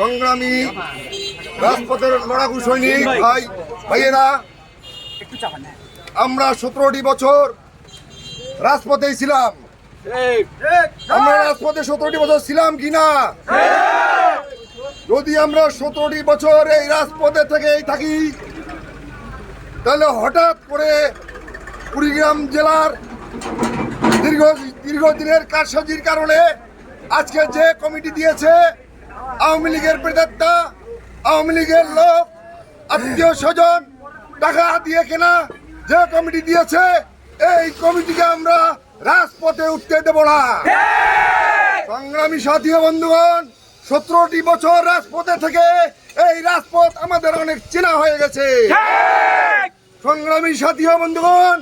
সংগ্রামী রাজপথের লড়াকু সৈনিক ভাই। ভাইয়েরা আমরা সতেরোটি বছর রাজপথেই ছিলাম। আমরা রাজপথে সতেরোটি বছর ছিলাম কিনা যদি আমরা সতেরোটি বছর এই রাজপথে থেকেই থাকি তাহলে হঠাৎ করে কুড়িগ্রাম জেলার দীর্ঘ দীর্ঘদিনের কারসাজির কারণে আজকে যে কমিটি দিয়েছে আওয়ামী লীগের প্রেতাত্মা আওয়ামী লীগের লোক, আত্মীয় স্বজন, টাকা দিয়ে কেনা যে কমিটি দিয়েছে, এই কমিটিকে আমরা রাজপথে উঠতে দেব না। সংগ্রামী সাথী বন্ধুগণ, সতেরোটি বছর রাজপথে থেকে এই রাজপথ আমাদের অনেক চেনা হয়ে গেছে। সংগ্রামী সাথী বন্ধুগণ,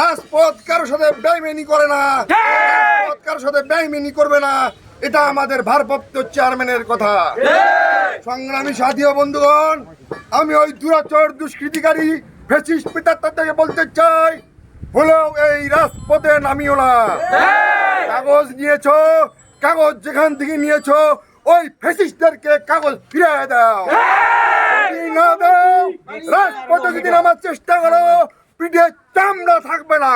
রাজপথ কারোর সাথে ব্যয়মেনি করে না, রাজপথ কারোর সাথে ব্যয়মেনি করবে না। এটা আমাদের ভারপ্রাপ্ত চেয়ারম্যানের কথা। সংগ্রামী সাথী ও বন্ধুগণ আমি ওই দুরাচর দুষ্কৃতিকারী ফেসিস পিতার থেকে বলতে চাই হলেও এই রাজপথে নামিও না। কাগজ নিয়েছো কাগজ যেখান থেকে নিয়েছ ওই ফেসিস্টদেরকে কাগজ ফিরিয়ে দাও। না দাও রাজপথে যদি নামার চেষ্টা করো পিঠে চামড়া থাকবে না।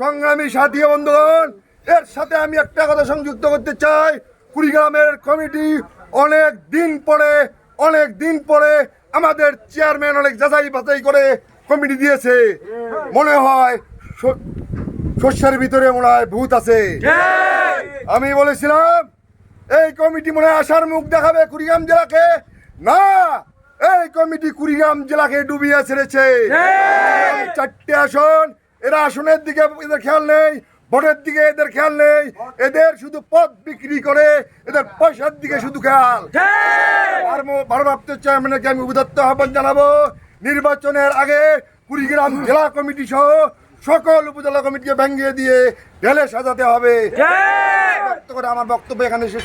সংগ্রামী সাথী বন্ধুগণ এর সাথে আমি একটা কথা সংযুক্ত করতে চাই। কুড়িগ্রামের কমিটি অনেক দিন পরে অনেক দিন পরে আমাদের চেয়ারম্যান অনেক যাচাই বাছাই করে কমিটি দিয়েছে। মনে হয় শস্যের ভিতরে মনে হয় ভূত আছে। আমি বলেছিলাম এই কমিটি মনে হয় আশার মুখ দেখাবে কুড়িগ্রাম জেলাকে। না এই কমিটি কুড়িগ্রাম জেলাকে ডুবিয়ে ছেড়েছে। চারটে আসন এরা আসনের দিকে এদের খেয়াল নেই। ভোটের দিকে এদের খেয়াল নেই। এদের শুধু পদ বিক্রি করে এদের পয়সার দিকে শুধু খেয়াল। আর মো- ভারপ্রাপ্ত চেয়ারম্যানকে আমি উদাত্ত আহ্বান জানাব। নির্বাচনের আগে কুড়িগ্রাম জেলা কমিটি সহ সকল উপজেলা কমিটিকে ভেঙে দিয়ে ঢেলে সাজাতে হবে। করে আমার বক্তব্য এখানে শেষ